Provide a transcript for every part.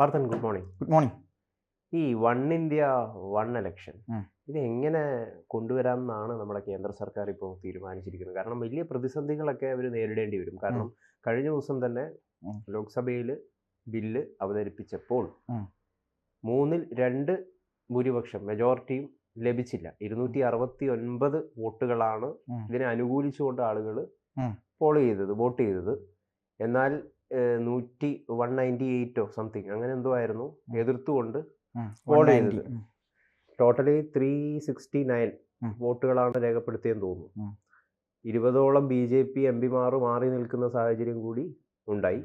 Parthan good morning good morning ഈ one India one election ഇത് എങ്ങനെ കൊണ്ടുവരാമെന്നാണ് നമ്മുടെ കേന്ദ്ര സർക്കാർ ഇപ്പോൾ തീരുമാനിച്ചിരിക്കുന്നത്. കാരണം വലിയ പ്രതിസന്ധികളൊക്കെ അവർ നേരിടേണ്ടി വരും. കാരണം കഴിഞ്ഞ ദിവസം തന്നെ ലോക്സഭയിൽ ബില്ല് അവതരിപ്പിച്ചപ്പോൾ മൂന്നിൽ രണ്ട് ഭൂരിപക്ഷം മെജോറിറ്റിയും ലഭിച്ചില്ല. ഇരുന്നൂറ്റി അറുപത്തി ഒൻപത് വോട്ടുകളാണ്. ഇതിനെ അനുകൂലിച്ചുകൊണ്ട് ആളുകൾ. പോൾ ചെയ്തത് വോട്ട് ചെയ്തത്. എന്നാൽ നൂറ്റി വൺ നയന്റി എയ്റ്റോ സംതിങ് അങ്ങനെ എന്തോ ആയിരുന്നു. എതിർത്തുകൊണ്ട് വോട്ട് 190. ചെയ്തത്. Totally three sixty nine. വോട്ടുകളാണ് രേഖപ്പെടുത്തിയെന്ന് തോന്നുന്നു. ഇരുപതോളം ബി ജെ പി എം പിമാർ മാറി നിൽക്കുന്ന സാഹചര്യം കൂടി ഉണ്ടായി.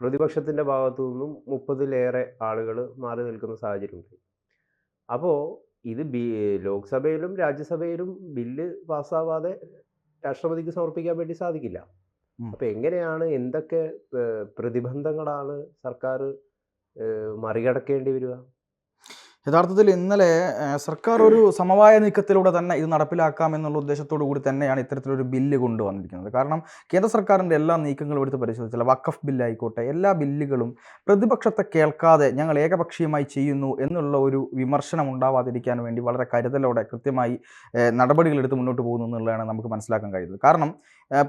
പ്രതിപക്ഷത്തിന്റെ ഭാഗത്തു നിന്നും മുപ്പതിലേറെ ആളുകൾ മാറി നിൽക്കുന്ന സാഹചര്യം ഉണ്ടായി അപ്പോൾ ഇത് ബി ലോക്സഭയിലും രാജ്യസഭയിലും ബില്ല് പാസ്സാവാതെ രാഷ്ട്രപതിക്ക് സമർപ്പിക്കാൻ വേണ്ടി സാധിക്കില്ല ഉം. അപ്പോൾ എങ്ങനെയാണ് എന്തൊക്കെ പ്രതിബന്ധങ്ങളാണ് സർക്കാർ മറികടക്കേണ്ടി വരിക യഥാർത്ഥത്തിൽ ഇന്നലെ സർക്കാർ ഒരു സമവായ നീക്കത്തിലൂടെ തന്നെ ഇത് നടപ്പിലാക്കാം എന്നുള്ള ഉദ്ദേശത്തോടു കൂടി തന്നെയാണ് ഇത്തരത്തിലൊരു ബില്ല് കൊണ്ടുവന്നിരിക്കുന്നത്. കാരണം കേന്ദ്ര സർക്കാരിന്റെ എല്ലാ നീക്കങ്ങളും എടുത്ത് പരിശോധിച്ചാൽ വക്കഫ് ബില്ലായിക്കോട്ടെ എല്ലാ ബില്ലുകളും പ്രതിപക്ഷത്തെ കേൾക്കാതെ ഞങ്ങൾ ഏകപക്ഷീയമായി ചെയ്യുന്നു എന്നുള്ള ഒരു വിമർശനം ഉണ്ടാവാതിരിക്കാൻ വേണ്ടി വളരെ കരുതലോടെ കൃത്യമായി നടപടികൾ എടുത്ത് മുന്നോട്ട് പോകുന്നു എന്നുള്ളതാണ് നമുക്ക് മനസ്സിലാക്കാൻ കഴിയുന്നത്. കാരണം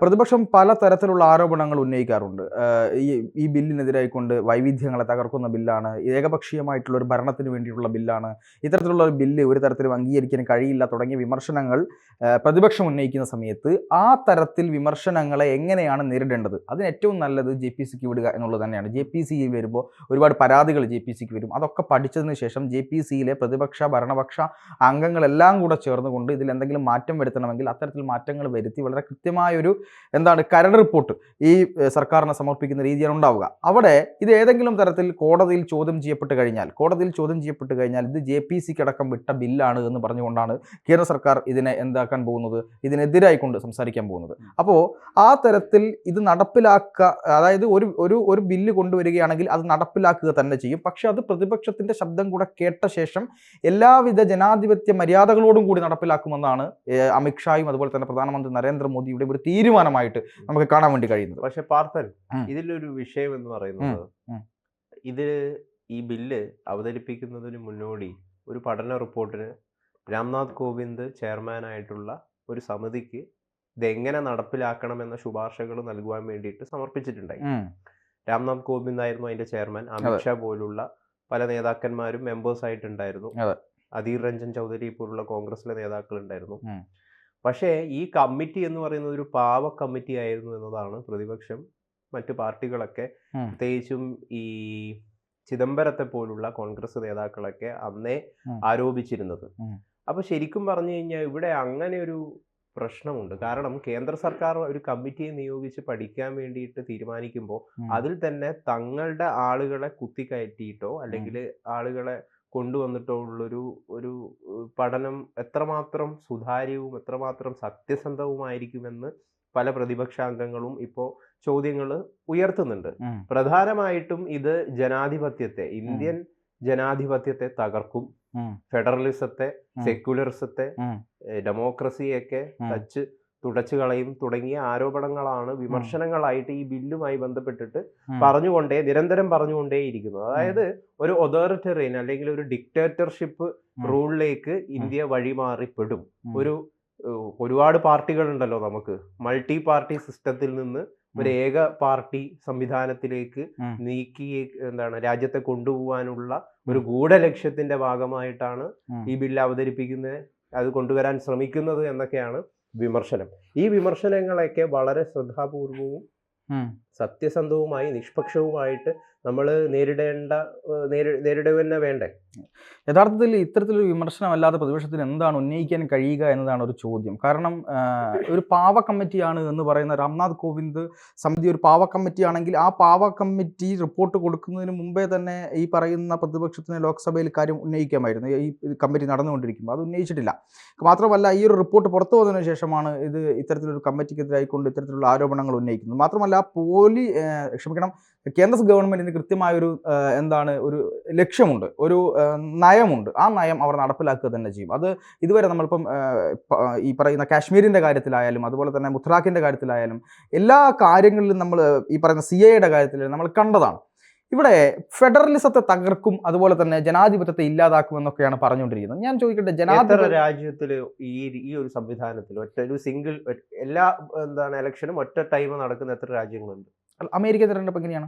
പ്രതിപക്ഷം പല തരത്തിലുള്ള ആരോപണങ്ങൾ ഉന്നയിക്കാറുണ്ട്. ഈ ഈ ബില്ലിനെതിരായിക്കൊണ്ട് വൈവിധ്യങ്ങളെ തകർക്കുന്ന ബില്ലാണ്. ഏകപക്ഷീയമായിട്ടുള്ള ഒരു ഭരണത്തിന് വേണ്ടിയിട്ടുള്ള ബില്ലാണ്. ഇത്തരത്തിലുള്ള ഒരു ബില്ല് ഒരു തരത്തിലും അംഗീകരിക്കാൻ കഴിയില്ല തുടങ്ങിയ വിമർശനങ്ങൾ പ്രതിപക്ഷം ഉന്നയിക്കുന്ന സമയത്ത് ആ തരത്തിൽ വിമർശനങ്ങളെ എങ്ങനെയാണ് നേരിടേണ്ടത്? അതിന് ഏറ്റവും നല്ലത് ജെ പി സിക്ക് വിടുക എന്നുള്ളത് തന്നെയാണ്. ജെ പി സിയിൽ വരുമ്പോൾ ഒരുപാട് പരാതികൾ ജെ പി സിക്ക് വരും. അതൊക്കെ പഠിച്ചതിന് ശേഷം ജെ പി സിയിലെ പ്രതിപക്ഷ ഭരണപക്ഷ അംഗങ്ങളെല്ലാം കൂടെ ചേർന്നുകൊണ്ട് ഇതിൽ എന്തെങ്കിലും മാറ്റം വരുത്തണമെങ്കിൽ അത്തരത്തിൽ മാറ്റങ്ങൾ വരുത്തി വളരെ കൃത്യമായൊരു എന്താണ് കരട് റിപ്പോർട്ട് ഈ സർക്കാരിനെ സമർപ്പിക്കുന്ന രീതിയാണ് ഉണ്ടാവുക. അവിടെ ഇത് ഏതെങ്കിലും തരത്തിൽ കോടതിയിൽ ചോദ്യം ചെയ്യപ്പെട്ട് കഴിഞ്ഞാൽ കോടതിയിൽ ചോദ്യം ചെയ്യപ്പെട്ട് ഇത് ജെ പി സിക്ക് അടക്കം വിട്ട ബില്ലാണ് എന്ന് പറഞ്ഞുകൊണ്ടാണ് കേന്ദ്ര സർക്കാർ ഇതിനെ എന്താക്കാൻ പോകുന്നത് ഇതിനെതിരായിക്കൊണ്ട് സംസാരിക്കാൻ പോകുന്നത്. അപ്പോൾ ആ തരത്തിൽ ഇത് നടപ്പിലാക്കുക അതായത് ഒരു ഒരു ഒരു ബില്ല് കൊണ്ടുവരികയാണെങ്കിൽ അത് നടപ്പിലാക്കുക തന്നെ ചെയ്യും. പക്ഷെ അത് പ്രതിപക്ഷത്തിന്റെ ശബ്ദം കൂടെ കേട്ട ശേഷം എല്ലാവിധ ജനാധിപത്യ മര്യാദകളോടും കൂടി നടപ്പിലാക്കുമെന്നാണ് അമിത്ഷായും അതുപോലെ തന്നെ പ്രധാനമന്ത്രി നരേന്ദ്രമോദിയുടെ ഒരു തീരുമാനമായിട്ട് നമുക്ക് കാണാൻ വേണ്ടി കഴിയുന്നത്. പക്ഷേ പാർത്ഥൻ. ഇതിലൊരു വിഷയം എന്ന് പറയുന്നത് ഇത് ഈ ബില്ല് അവതരിപ്പിക്കുന്നതിന് മുന്നോടി ഒരു പഠന റിപ്പോർട്ടിന് രാംനാഥ് കോവിന്ദ് ചെയർമാനായിട്ടുള്ള ഒരു സമിതിക്ക് ഇതെങ്ങനെ നടപ്പിലാക്കണമെന്ന ശുപാർശകൾ നൽകുവാൻ വേണ്ടിയിട്ട് സമർപ്പിച്ചിട്ടുണ്ടായി. രാംനാഥ് കോവിന്ദ് ആയിരുന്നു അതിന്റെ ചെയർമാൻ അമിത്ഷാ പോലുള്ള പല നേതാക്കന്മാരും മെമ്പേഴ്സ് ആയിട്ടുണ്ടായിരുന്നു. അധീർ രഞ്ജൻ ചൗധരി പോലുള്ള കോൺഗ്രസിലെ നേതാക്കൾ ഉണ്ടായിരുന്നു പക്ഷേ ഈ കമ്മിറ്റി എന്ന് പറയുന്നത് ഒരു പാവ കമ്മിറ്റി ആയിരുന്നു എന്നതാണ് പ്രതിപക്ഷം മറ്റു പാർട്ടികളൊക്കെ. പ്രത്യേകിച്ചും ഈ ചിദംബരത്തെ പോലുള്ള കോൺഗ്രസ് നേതാക്കളൊക്കെ അന്നേ ആരോപിച്ചിരുന്നത്. അപ്പൊ ശരിക്കും പറഞ്ഞു കഴിഞ്ഞാൽ ഇവിടെ അങ്ങനെ ഒരു പ്രശ്നമുണ്ട്. കാരണം കേന്ദ്ര സർക്കാർ ഒരു കമ്മിറ്റിയെ നിയോഗിച്ച് പഠിക്കാൻ വേണ്ടിയിട്ട് തീരുമാനിക്കുമ്പോൾ അതിൽ തന്നെ തങ്ങളുടെ ആളുകളെ കുത്തിക്കയറ്റിയിട്ടോ അല്ലെങ്കിൽ ആളുകളെ കൊണ്ടുവന്നിട്ടോ ഉള്ളൊരു ഒരു പഠനം എത്രമാത്രം സുതാര്യവും എത്രമാത്രം സത്യസന്ധവുമായിരിക്കുമെന്ന് പല പ്രതിപക്ഷാംഗങ്ങളും ഇപ്പോൾ ചോദ്യങ്ങൾ ഉയർത്തുന്നുണ്ട്. പ്രധാനമായിട്ടും ഇത് ജനാധിപത്യത്തെ ഇന്ത്യൻ ജനാധിപത്യത്തെ തകർക്കും. ഫെഡറലിസത്തെ സെക്യുലറിസത്തെ ഡെമോക്രസിയൊക്കെ തച്ച് തുടച്ചു കളയും തുടങ്ങിയ ആരോപണങ്ങളാണ് വിമർശനങ്ങളായിട്ട് ഈ ബില്ലുമായി ബന്ധപ്പെട്ടിട്ട്. പറഞ്ഞുകൊണ്ടേ നിരന്തരം പറഞ്ഞുകൊണ്ടേയിരിക്കുന്നത് അതായത് ഒരു ഒതോറിറ്ററിയൻ അല്ലെങ്കിൽ ഒരു ഡിക്റ്റേറ്റർഷിപ്പ് റൂളിലേക്ക് ഇന്ത്യ വഴിമാറിപ്പെടും. ഒരു ഒരുപാട് പാർട്ടികളുണ്ടല്ലോ നമുക്ക്. മൾട്ടി പാർട്ടി സിസ്റ്റത്തിൽ നിന്ന് ഒരു ഏക പാർട്ടി സംവിധാനത്തിലേക്ക് നീക്കി എന്താണ് രാജ്യത്തെ കൊണ്ടുപോകാനുള്ള ഒരു ഗൂഢലക്ഷ്യത്തിന്റെ ഭാഗമായിട്ടാണ് ഈ ബില്ല് അവതരിപ്പിക്കുന്നത് അത് കൊണ്ടുവരാൻ ശ്രമിക്കുന്നത് എന്നൊക്കെയാണ് വിമർശനം. ഈ വിമർശനങ്ങളൊക്കെ വളരെ ശ്രദ്ധാപൂർവവും സത്യസന്ധവുമായി നിഷ്പക്ഷവുമായിട്ട് നമ്മൾ നേരിടേണ്ട നേരിടുക വേണ്ടേ? യഥാർത്ഥത്തിൽ ഇത്തരത്തിലൊരു വിമർശനമല്ലാതെ പ്രതിപക്ഷത്തിന് എന്താണ് ഉന്നയിക്കാൻ കഴിയുക എന്നതാണ് ഒരു ചോദ്യം. കാരണം ഒരു പാവ കമ്മിറ്റിയാണ് എന്ന് പറയുന്ന രാംനാഥ് കോവിന്ദ് സമിതി ഒരു പാവ കമ്മിറ്റി ആണെങ്കിൽ ആ പാവ കമ്മിറ്റി റിപ്പോർട്ട് കൊടുക്കുന്നതിന് മുമ്പേ തന്നെ ഈ പറയുന്ന പ്രതിപക്ഷത്തിന് ലോക്സഭയിൽ കാര്യം ഉന്നയിക്കാമായിരുന്നു. ഈ കമ്മിറ്റി നടന്നുകൊണ്ടിരിക്കുമ്പോൾ അത് ഉന്നയിച്ചിട്ടില്ല. മാത്രമല്ല ഈ ഒരു റിപ്പോർട്ട് പുറത്തു വന്നതിന് ശേഷമാണ് ഇത് ഇത്തരത്തിലൊരു കമ്മിറ്റിക്കെതിരായിക്കൊണ്ട് ഇത്തരത്തിലുള്ള ആരോപണങ്ങൾ ഉന്നയിക്കുന്നത്. മാത്രമല്ല പോലി ക്ഷമിക്കണം കേന്ദ്ര ഗവൺമെന്റിന് കൃത്യമായൊരു എന്താണ് ഒരു ലക്ഷ്യമുണ്ട് ഒരു നയമുണ്ട്. ആ നയം അവർ നടപ്പിലാക്കുക തന്നെ ചെയ്യും. അത് ഇതുവരെ നമ്മളിപ്പം ഈ പറയുന്ന കാശ്മീരിന്റെ കാര്യത്തിലായാലും അതുപോലെ തന്നെ മുത്തലാഖിന്റെ കാര്യത്തിലായാലും എല്ലാ കാര്യങ്ങളിലും നമ്മൾ ഈ പറയുന്ന സി എയുടെ കാര്യത്തിൽ നമ്മൾ കണ്ടതാണ്. ഇവിടെ ഫെഡറലിസത്തെ തകർക്കും അതുപോലെ തന്നെ ജനാധിപത്യത്തെ ഇല്ലാതാക്കും എന്നൊക്കെയാണ് പറഞ്ഞുകൊണ്ടിരിക്കുന്നത്. ഞാൻ ചോദിക്കട്ടെ ജനാധിപത്യ രാജ്യത്തിൽ ഈ ഈ ഒരു സംവിധാനത്തിൽ ഒറ്റ ഒരു സിംഗിൾ എല്ലാ എന്താണ് ഇലക്ഷനും ഒറ്റ ടൈം നടക്കുന്ന എത്ര രാജ്യങ്ങളുണ്ട്? അമേരിക്കൻ തിരഞ്ഞെടുപ്പ് എങ്ങനെയാണ്?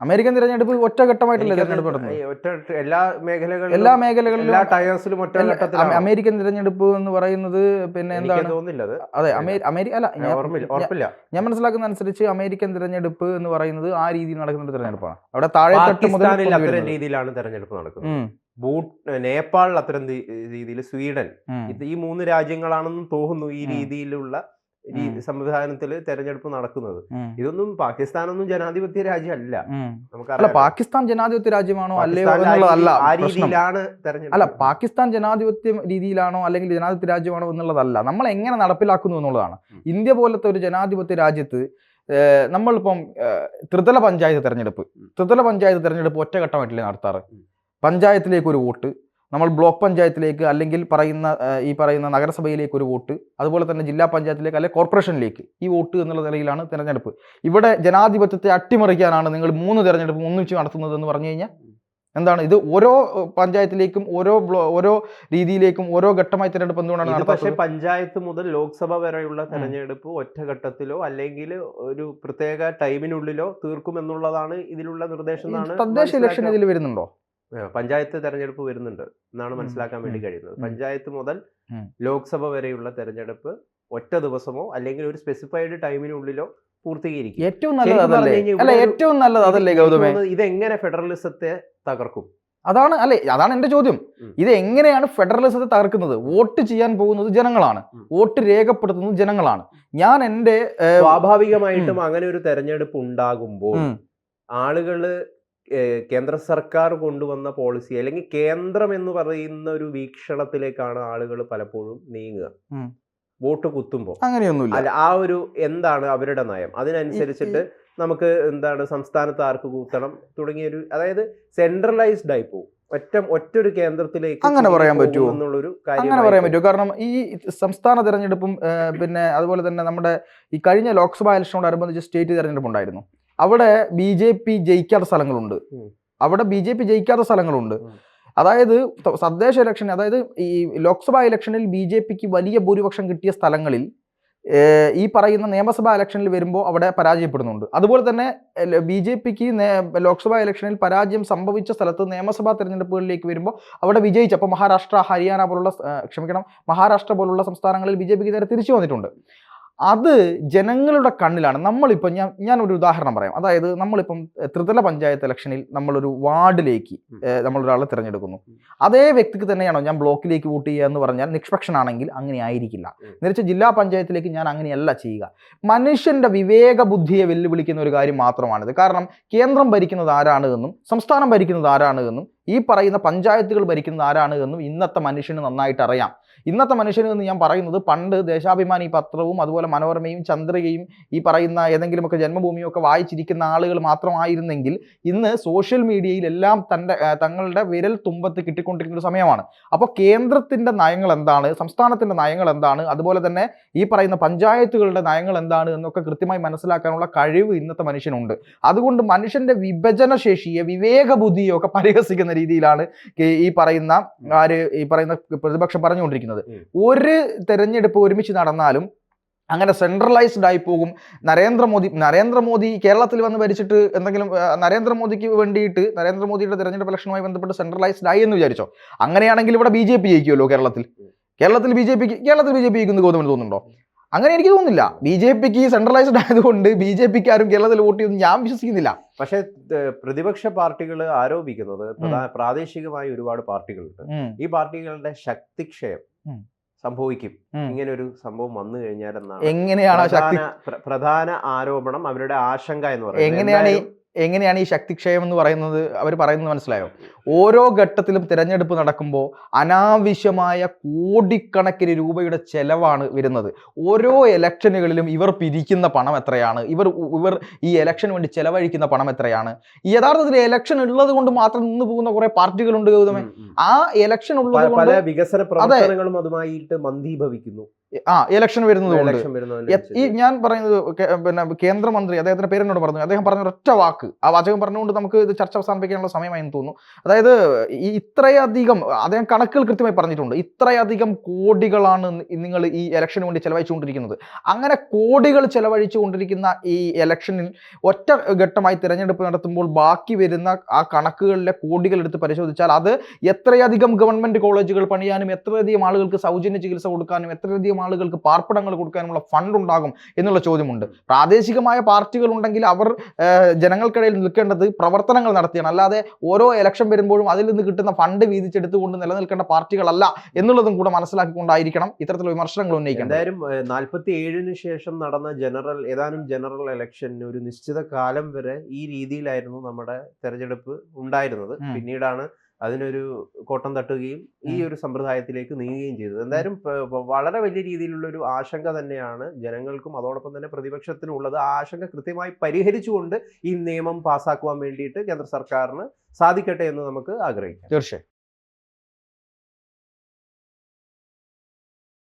അമേരിക്കൻ തിരഞ്ഞെടുപ്പ് ഒറ്റഘട്ടമായിട്ടല്ലേ തിരഞ്ഞെടുപ്പ് നടന്നത് ഒറ്റ എല്ലാ മേഖലകളിലും എല്ലാ മേഖലകളിലും എല്ലാ ടയേഴ്സിലും ഒറ്റ അമേരിക്കൻ തിരഞ്ഞെടുപ്പ് എന്ന് പറയുന്നത് പിന്നെ എന്താണ്? അത്. അമേരിക്ക അല്ല ഞാൻ- മനസ്സിലാക്കുന്ന അനുസരിച്ച് അമേരിക്കൻ തിരഞ്ഞെടുപ്പ് എന്ന് പറയുന്നത് ആ രീതിയിൽ നടക്കുന്ന ഒരു തിരഞ്ഞെടുപ്പാണ്. അവിടെ താഴെ തട്ട് മുതൽ അത്തരം രീതിയിലാണ് തിരഞ്ഞെടുപ്പ് നടക്കുന്നത്. നേപ്പാളിൽ അത്തരം രീതിയിൽ സ്വീഡൻ ഇത് ഈ മൂന്ന് രാജ്യങ്ങളാണെന്നും തോന്നുന്നു ഈ രീതിയിലുള്ള ഈ സംവിധാനത്തിൽ സംവിധാനത്തിൽ തെരഞ്ഞെടുപ്പ് നടക്കുന്നത്. ഇതൊന്നും പാകിസ്ഥാനൊന്നും ജനാധിപത്യ രാജ്യമല്ല. നമുക്ക് അല്ല നമുക്കറിയാം പാകിസ്ഥാൻ ജനാധിപത്യ രാജ്യമാണോ അല്ലയോ പാകിസ്ഥാനിൽ ആ എന്നുള്ളതല്ല രീതിയിലാണ് അല്ല പാകിസ്ഥാൻ ജനാധിപത്യ രീതിയിലാണോ അല്ലെങ്കിൽ ജനാധിപത്യ രാജ്യമാണോ എന്നുള്ളതല്ല. നമ്മൾ എങ്ങനെ നടപ്പിലാക്കുന്നു എന്നുള്ളതാണ്. ഇന്ത്യ പോലത്തെ ഒരു ജനാധിപത്യ രാജ്യത്ത് നമ്മളിപ്പം ത്രിതല പഞ്ചായത്ത് തെരഞ്ഞെടുപ്പ്. ത്രിതല പഞ്ചായത്ത് തെരഞ്ഞെടുപ്പ് ഒറ്റഘട്ടമായിട്ടില്ലേ നടത്താറ്. പഞ്ചായത്തിലേക്ക് ഒരു വോട്ട് നമ്മൾ ബ്ലോക്ക് പഞ്ചായത്തിലേക്ക് അല്ലെങ്കിൽ പറയുന്ന ഈ പറയുന്ന നഗരസഭയിലേക്ക് ഒരു വോട്ട് അതുപോലെ തന്നെ ജില്ലാ പഞ്ചായത്തിലേക്ക് അല്ലെങ്കിൽ കോർപ്പറേഷനിലേക്ക് ഈ വോട്ട് എന്നുള്ള നിലയിലാണ് തിരഞ്ഞെടുപ്പ്. ഇവിടെ ജനാധിപത്യത്തെ അട്ടിമറിക്കാനാണ് നിങ്ങൾ മൂന്ന് തിരഞ്ഞെടുപ്പ് ഒന്നിച്ച് നടത്തുന്നത് എന്ന് പറഞ്ഞു കഴിഞ്ഞാൽ എന്താണ്? ഇത് ഓരോ പഞ്ചായത്തിലേക്കും ഓരോ ബ്ലോ ഓരോ രീതിയിലേക്കും ഓരോ ഘട്ടമായി തെരഞ്ഞെടുപ്പ് എന്തുകൊണ്ടാണ് പക്ഷേ പഞ്ചായത്ത് മുതൽ ലോക്സഭ വരെയുള്ള തെരഞ്ഞെടുപ്പ് ഒറ്റഘട്ടത്തിലോ അല്ലെങ്കിൽ ഒരു പ്രത്യേക ടൈമിനുള്ളിലോ തീർക്കുമെന്നുള്ളതാണ് ഇതിലുള്ള നിർദ്ദേശം തദ്ദേശ ഇലക്ഷൻ ഇതിൽ വരുന്നുണ്ടോ? പഞ്ചായത്ത് തെരഞ്ഞെടുപ്പ് വരുന്നുണ്ട് എന്നാണ് മനസ്സിലാക്കാൻ വേണ്ടി കഴിയുന്നത്. പഞ്ചായത്ത് മുതൽ ലോക്സഭ വരെയുള്ള തെരഞ്ഞെടുപ്പ് ഒറ്റ ദിവസമോ അല്ലെങ്കിൽ ഒരു സ്പെസിഫൈഡ് ടൈമിനുള്ളിലോ പൂർത്തീകരിക്കും. ഏറ്റവും നല്ലത് അതല്ലേ? ഏറ്റവും നല്ലത് അതല്ലേ ഗൗതമേ? ഇത് ഇതെങ്ങനെ ഫെഡറലിസത്തെ തകർക്കും? അതാണ് അല്ലെ അതാണ് എന്റെ ചോദ്യം. ഇത് എങ്ങനെയാണ് ഫെഡറലിസത്തെ തകർക്കുന്നത്? വോട്ട് ചെയ്യാൻ പോകുന്നത് ജനങ്ങളാണ്. വോട്ട് രേഖപ്പെടുത്തുന്നത് ജനങ്ങളാണ്. ഞാൻ എന്റെ സ്വാഭാവികമായിട്ടും അങ്ങനെ ഒരു തെരഞ്ഞെടുപ്പ് ഉണ്ടാകുമ്പോൾ ആളുകൾ കേന്ദ്ര സർക്കാർ കൊണ്ടുവന്ന പോളിസി അല്ലെങ്കിൽ കേന്ദ്രം എന്ന് പറയുന്ന ഒരു വീക്ഷണത്തിലേക്കാണ് ആളുകൾ പലപ്പോഴും നീങ്ങുക. വോട്ട് കുത്തുമ്പോൾ അങ്ങനെയൊന്നുമില്ല. അല്ല ആ ഒരു എന്താണ് അവരുടെ നയം? അതിനനുസരിച്ചിട്ട് നമുക്ക് എന്താണ് സംസ്ഥാനത്ത് ആർക്ക് കൂത്തണം തുടങ്ങിയൊരു അതായത് സെൻട്രലൈസ്ഡ് ആയി പോകും ഒറ്റ ഒറ്റൊരു കേന്ദ്രത്തിലേക്ക് അങ്ങനെ പറയാൻ പറ്റുമോ? എന്നുള്ളൊരു അങ്ങനെ പറയാൻ പറ്റുമോ? കാരണം ഈ സംസ്ഥാന തെരഞ്ഞെടുപ്പും പിന്നെ അതുപോലെ തന്നെ നമ്മുടെ ഈ കഴിഞ്ഞ ലോക്സഭാ ഇലക്ഷനോടനുബന്ധിച്ച് സ്റ്റേറ്റ് തെരഞ്ഞെടുപ്പ് ഉണ്ടായിരുന്നു അവിടെ ബി ജെ പി ജയിക്കാത്ത സ്ഥലങ്ങളുണ്ട്. അവിടെ ബി ജെ പി ജയിക്കാത്ത സ്ഥലങ്ങളുണ്ട്. അതായത് തദ്ദേശ ഇലക്ഷൻ അതായത് ഈ ലോക്സഭാ ഇലക്ഷനിൽ ബി ജെ പിക്ക് വലിയ ഭൂരിപക്ഷം കിട്ടിയ സ്ഥലങ്ങളിൽ ഈ പറയുന്ന നിയമസഭാ ഇലക്ഷനിൽ വരുമ്പോൾ അവിടെ പരാജയപ്പെടുന്നുണ്ട്. അതുപോലെ തന്നെ ബി ജെ പിക്ക് ലോക്സഭാ ഇലക്ഷനിൽ പരാജയം സംഭവിച്ച സ്ഥലത്ത് നിയമസഭാ തെരഞ്ഞെടുപ്പുകളിലേക്ക് വരുമ്പോൾ അവിടെ വിജയിച്ചു അപ്പോൾ മഹാരാഷ്ട്ര ഹരിയാന പോലുള്ള ക്ഷമിക്കണം മഹാരാഷ്ട്ര പോലുള്ള സംസ്ഥാനങ്ങളിൽ ബി ജെ പിക്ക് നേരെ തിരിച്ചു വന്നിട്ടുണ്ട്. അത് ജനങ്ങളുടെ കണ്ണിലാണ്. നമ്മളിപ്പോൾ ഞാൻ ഞാൻ ഒരു ഉദാഹരണം പറയാം. അതായത് നമ്മളിപ്പം ത്രിതല പഞ്ചായത്ത് ഇലക്ഷനിൽ നമ്മളൊരു വാർഡിലേക്ക് നമ്മളൊരാളെ തിരഞ്ഞെടുക്കുന്നു. അതേ വ്യക്തിക്ക് തന്നെയാണോ ഞാൻ ബ്ലോക്കിലേക്ക് വോട്ട് ചെയ്യുക എന്ന് പറഞ്ഞാൽ നിഷ്പക്ഷനാണെങ്കിൽ അങ്ങനെ ആയിരിക്കില്ല. നിരച്ച് ജില്ലാ പഞ്ചായത്തിലേക്ക് ഞാൻ അങ്ങനെയല്ല ചെയ്യുക. മനുഷ്യന്റെ വിവേക ബുദ്ധിയെ വെല്ലുവിളിക്കുന്ന ഒരു കാര്യം മാത്രമാണിത്. കാരണം കേന്ദ്രം ഭരിക്കുന്നത് ആരാണ് എന്നും സംസ്ഥാനം ഭരിക്കുന്നത് ആരാണ് എന്നും ഈ പറയുന്ന പഞ്ചായത്തുകൾ ഭരിക്കുന്നത് ആരാണ് എന്നും ഇന്നത്തെ മനുഷ്യന് നന്നായിട്ട് അറിയാം. ഇന്നത്തെ മനുഷ്യനിൽ എന്ന് ഞാൻ പറയുന്നത് പണ്ട് ദേശാഭിമാനി പത്രവും അതുപോലെ മനോരമയും ചന്ദ്രികയും ഈ പറയുന്ന ഏതെങ്കിലുമൊക്കെ ജന്മഭൂമിയും ഒക്കെ വായിച്ചിരിക്കുന്ന ആളുകൾ മാത്രമായിരുന്നെങ്കിൽ ഇന്ന് സോഷ്യൽ മീഡിയയിലെല്ലാം തന്റെ തങ്ങളുടെ വിരൽ തുമ്പത്ത് കിട്ടിക്കൊണ്ടിരിക്കുന്ന ഒരു സമയമാണ്. അപ്പോൾ കേന്ദ്രത്തിന്റെ നയങ്ങൾ എന്താണ്? സംസ്ഥാനത്തിന്റെ നയങ്ങൾ എന്താണ്? അതുപോലെ തന്നെ ഈ പറയുന്ന പഞ്ചായത്തുകളുടെ നയങ്ങൾ എന്താണ്? എന്നൊക്കെ കൃത്യമായി മനസ്സിലാക്കാനുള്ള കഴിവ് ഇന്നത്തെ മനുഷ്യനുണ്ട്. അതുകൊണ്ട് മനുഷ്യന്റെ വിഭജന ശേഷിയെ വിവേക ബുദ്ധിയെ ഒക്കെ പരിഹസിക്കുന്ന രീതിയിലാണ് ഈ പറയുന്ന ആര് ഈ പറയുന്ന പ്രതിപക്ഷം പറഞ്ഞുകൊണ്ടിരിക്കുന്നത്. ഉം. ഒരു തെരഞ്ഞെടുപ്പ് ഒരുമിച്ച് നടന്നാലും അങ്ങനെ സെൻട്രലൈസ്ഡ് ആയി പോകും. നരേന്ദ്രമോദി നരേന്ദ്രമോദി കേരളത്തിൽ വന്ന് ഭരിച്ചിട്ട് എന്തെങ്കിലും നരേന്ദ്രമോദിക്ക് വേണ്ടിയിട്ട് നരേന്ദ്രമോദിയുടെ തെരഞ്ഞെടുപ്പ് ഇലക്ഷനുമായി ബന്ധപ്പെട്ട് സെൻട്രലൈസ്ഡ് ആയി എന്ന് വിചാരിച്ചോ? അങ്ങനെയാണെങ്കിൽ ഇവിടെ ബി ജെ പി ജയിക്കുമല്ലോ കേരളത്തിൽ. കേരളത്തിൽ ബി ജെ പിക്ക് കേരളത്തിൽ ബി ജെ പി ജയിക്കുന്നത് ഗോതമെന്ന് തോന്നുന്നുണ്ടോ? അങ്ങനെ എനിക്ക് തോന്നുന്നില്ല. ബി ജെ പിക്ക് സെൻട്രലൈസ്ഡ് ആയതുകൊണ്ട് ബി ജെ പിക്ക് ആരും കേരളത്തിൽ വോട്ട് ചെയ്യുമെന്ന് ഞാൻ വിശ്വസിക്കുന്നില്ല. പക്ഷേ പ്രതിപക്ഷ പാർട്ടികൾ ആരോപിക്കുന്നത് പ്രാദേശികമായി ഒരുപാട് പാർട്ടികളുണ്ട്. ഈ പാർട്ടികളുടെ ശക്തിക്ഷയം. സംഭവിക്കും. ഇങ്ങനെ ഒരു സംഭവം വന്നു കഴിഞ്ഞാൽ എന്നാണ് എങ്ങനെയാണ് പ്രധാന ആരോപണം അവരുടെ ആശങ്ക എന്ന് പറയുന്നത്. എങ്ങനെയാണ് എങ്ങനെയാണ് ഈ ശക്തിക്ഷയം എന്ന് പറയുന്നത്? അവർ പറയുന്നത് മനസ്സിലായോ? ഓരോ ഘട്ടത്തിലും തിരഞ്ഞെടുപ്പ് നടക്കുമ്പോൾ അനാവശ്യമായ കോടിക്കണക്കിന് രൂപയുടെ ചെലവാണ് വരുന്നത്. ഓരോ ഇലക്ഷനുകളിലും ഇവർ പിരിക്കുന്ന പണം എത്രയാണ്? ഇവർ ഇവർ ഈ ഇലക്ഷന് വേണ്ടി ചെലവഴിക്കുന്ന പണം എത്രയാണ്? യഥാർത്ഥത്തിൽ ഇലക്ഷൻ ഉള്ളത് കൊണ്ട് മാത്രം നിന്ന് പോകുന്ന കുറെ പാർട്ടികളുണ്ട് ഗൗതമേ. ആ ഇലക്ഷൻ ഉള്ളത് കൊണ്ട് വികസന പ്രവർത്തനങ്ങളും അതുമായിട്ട് മന്ദീഭവിക്കുന്നു. ആ ഇലക്ഷൻ വരുന്നത് ഈ ഞാൻ പറയുന്നത് പിന്നെ കേന്ദ്രമന്ത്രി അദ്ദേഹത്തിന്റെ പേരെന്നോട് പറഞ്ഞു. അദ്ദേഹം പറഞ്ഞ ഒറ്റ വാക്ക്. ആ വാചകം പറഞ്ഞുകൊണ്ട് നമുക്ക് ഇത് ചർച്ച അവസാനിപ്പിക്കാനുള്ള സമയമായി എന്ന് തോന്നുന്നു. അതായത് ഈ ഇത്രയധികം അദ്ദേഹം കണക്കുകൾ കൃത്യമായി പറഞ്ഞിട്ടുണ്ട്. ഇത്രയധികം കോടികളാണ് നിങ്ങൾ ഈ ഇലക്ഷന് വേണ്ടി ചെലവഴിച്ചുകൊണ്ടിരിക്കുന്നത്. അങ്ങനെ കോടികൾ ചെലവഴിച്ചുകൊണ്ടിരിക്കുന്ന ഈ ഇലക്ഷനിൽ ഒറ്റ ഘട്ടമായി തിരഞ്ഞെടുപ്പ് നടത്തുമ്പോൾ ബാക്കി വരുന്ന ആ കണക്കുകളിലെ കോടികൾ എടുത്ത് പരിശോധിച്ചാൽ അത് എത്രയധികം ഗവൺമെന്റ് കോളേജുകൾ പണിയാനും എത്രയധികം ആളുകൾക്ക് സൗജന്യ ചികിത്സ കൊടുക്കാനും എത്രയധികം ആളുകൾക്ക് പാർപ്പിടങ്ങൾ കൊടുക്കാനുള്ള ഫണ്ട് ഉണ്ടാകും എന്നുള്ള ചോദ്യമുണ്ട്. പ്രാദേശികമായ പാർട്ടികൾ ഉണ്ടെങ്കിൽ അവർ ജനങ്ങൾക്കിടയിൽ നിൽക്കേണ്ടത് പ്രവർത്തനങ്ങൾ നടത്തിയാണ്. അല്ലാതെ ഓരോ ഇലക്ഷൻ വരുമ്പോഴും അതിൽ നിന്ന് കിട്ടുന്ന ഫണ്ട് വീതിച്ചെടുത്തുകൊണ്ട് നിലനിൽക്കേണ്ട പാർട്ടികളല്ല എന്നുള്ളതും കൂടെ മനസ്സിലാക്കിക്കൊണ്ടായിരിക്കണം ഇത്തരത്തിലുള്ള വിമർശനങ്ങൾ ഉന്നയിക്കണം എന്തായാലും നാൽപ്പത്തി ഏഴിന് ശേഷം നടന്ന ജനറൽ ഏതാനും ജനറൽ ഇലക്ഷന് ഒരു നിശ്ചിത കാലം വരെ ഈ രീതിയിലായിരുന്നു നമ്മുടെ തെരഞ്ഞെടുപ്പ് ഉണ്ടായിരുന്നത്. പിന്നീടാണ് അതിനൊരു കോട്ടം തട്ടുകയും ഈ ഒരു സമ്പ്രദായത്തിലേക്ക് നീങ്ങുകയും ചെയ്തത് എന്തായാലും വളരെ വലിയ രീതിയിലുള്ള ഒരു ആശങ്ക തന്നെയാണ് ജനങ്ങൾക്കും അതോടൊപ്പം തന്നെ പ്രതിപക്ഷത്തിനും ഉള്ളത് ആ ആശങ്ക കൃത്യമായി പരിഹരിച്ചുകൊണ്ട് ഈ നിയമം പാസ്സാക്കുവാൻ വേണ്ടിയിട്ട് കേന്ദ്ര സർക്കാരിന് സാധിക്കട്ടെ എന്ന് നമുക്ക് ആഗ്രഹിക്കാം. തീർച്ചയായും.